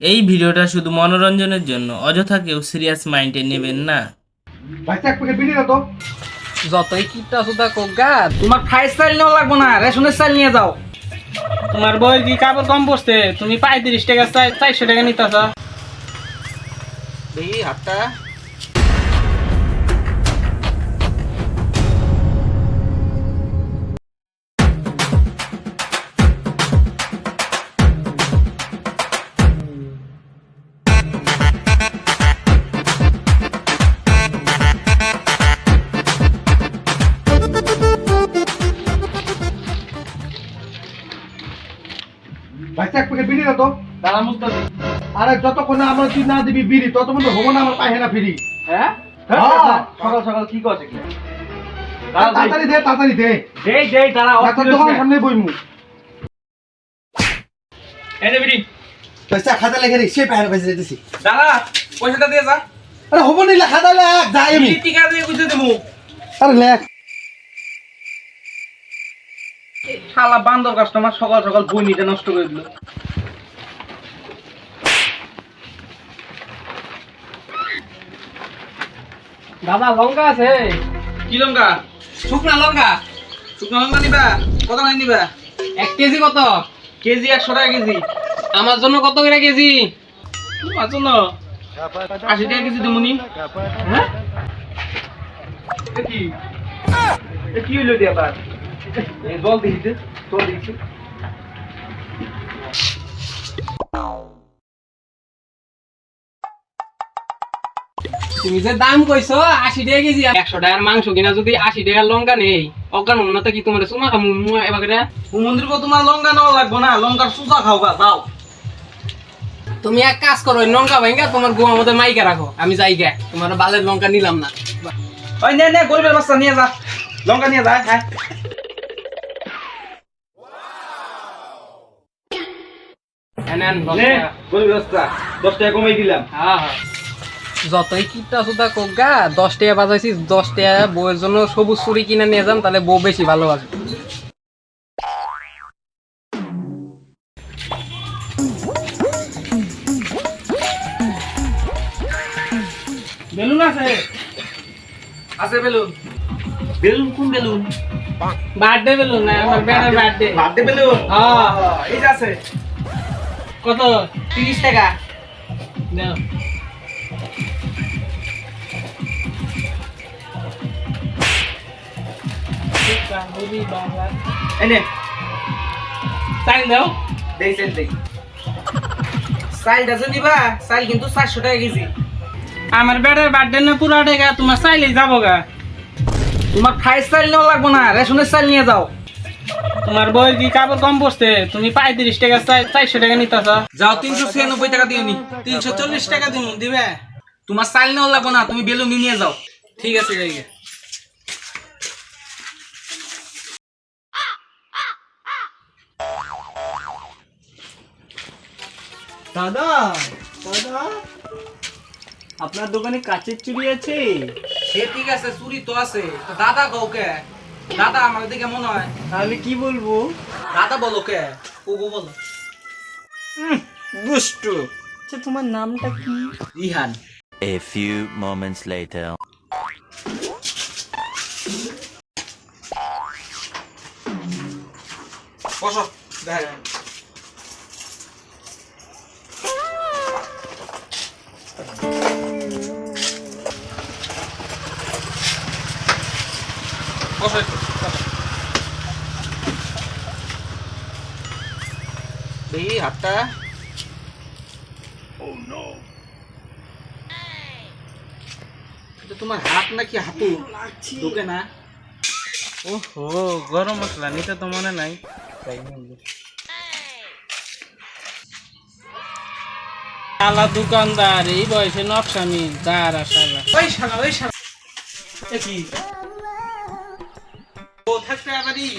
এই ভিডিওটা শুধু মনোরঞ্জনের জন্য অযথা কেউ সিরিয়াস মাইন্ডে নেবেন না। যতই কিপটা সুদা কোগা তোমার খাই স্টাইল নেওয়া লাগবো না রেশনের স্টাইল নিয়ে যাও। তোমার বই কি কাপড় কম বসতে তুমি পঁয়ত্রিশ টাকা চাই চারশো টাকা নিতাছা। এই হাতটা। বাচ্চা এক প্যাকেট বিড়ি দাও তো। দাদা মুস্তাদি আরে যতক্ষণ আমার তুই না দিবি বিড়ি ততক্ষণ তো হব না আমার ফিরি। হ্যাঁ? হ্যাঁ। সকাল সকাল কি করছে কি তাড়াতাড়ি দে তাড়াতাড়ি দে। দেই দেই তারা ডাক্তার দোকান সামনে বইমু। এই যে বিড়ি। পয়সা খাতা লেখে রে সে পায়ে পয়সা দিতেছি দাদা পয়সাটা দিয়ে যা। আরে হব না খাতা লেখ যাই আমি টিকা দিয়ে বুঝে দেবো আরে লেখ শালা বান্দর কাস্টমার সকাল সকাল বই নিতে নষ্ট করে দিল। দাদা লঙ্কা আছে? কি লঙ্কা? শুকনা লঙ্কা। শুকনো লঙ্কা নিবা? কত করে নিবা? এক কেজি কত? কেজি একশো টাকা কেজি। আমার জন্য কত করে কেজি? তোমার জন্য। আশি টাকা কেজি দেবনি হ্যাঁ? এ কি? এ কি হইল দিয়ে আবার? জল দিয়েছে জল দিয়েছে তুমি যে দাম কইছো আশি টাকা কেজি। একশো টাকার মাংস কিনা যদি আশি টাকার লঙ্কা নেই অজ্ঞান মনে তো কি তোমার চুমা খামু? এবার মন্দির তোমার লঙ্কা নেওয়া লাগবো না লঙ্কার সুসা খাও গা যাও। তুমি এক কাজ করো লঙ্কা ভাঙ্গা তোমার গোয়া মধ্যে মাইকে রাখো আমি যাই গে। তোমার বালের লঙ্কা নিলাম না। ওই নে নে গরিবের বাচ্চা নিয়ে যা। লঙ্কা নিয়ে যা হ্যাঁ। এনে আন নে লঙ্কা। গরিবের বাচ্চা দশ টাকা কমাই দিলাম। হ্যাঁ হ্যাঁ। যতই কিপটা সুদা কোগা দশ টাকা বাজাইছি দশ টাকা বউয়ের জন্য সবুজ চুরি কিনে নিয়ে যান তাহলে বউ বেশি ভালোবাসবে বেলুন আছে? আছে বেলুন। বেলুন কোন বেলুন? বার্থডে বেলুন না আমার বেড়ার বার্থডে বার্থডে। বেলুন? হ্যাঁ। এই আছে। কত? তিরিশ টাকা। দাও। দেই দেই। সাইলটা সাইল কিন্তু চারশো টাকা কেজি। আমার বেড়ার বার্থডে না পুরা টাকা তোমার চাইলেই যাব গা। তোমার স্টাইল নেওয়া লাগবো না রেশনের স্টাইল নিয়ে যাও। তোমার বই কি কাপড় কম পড়ছে? তুমি পঁয়ত্রিশ টাকা চাই চারশো টাকা নিতেছ। যাও তিনশো ছিয়ানব্বই টাকা দিও নি। তিনশো চল্লিশ টাকা দিব দিবে? তোমার সাইল নেওয়া লাগবো না তুমি বেলুন নিয়ে যাও। ঠিক আছে যাই দাদা দাদা আপনার দোকানে কাচের চুড়ি আছে? সে ঠিক আছে চুরি তো আছে। তো দাদা কাউকে? দাদা আমার দিকে মনে হয়। তাহলে কি বলব? দাদা বলো কে? ওগো বলো। দুষ্টু। আচ্ছা তোমার নামটা কি? Ihan. A few moments later. বসো দেখা বসো। দেখি হাতটা। এটা তোমার হাত নাকি হাতু ঢুকে না। ওহো গরম মশলা নিতে তো মনে নাই। তাই শালা দোকানদার এই বয়সে নকশামি যারা শালা। ওই শালা ওই শালা। কি? থাকতে আবারই।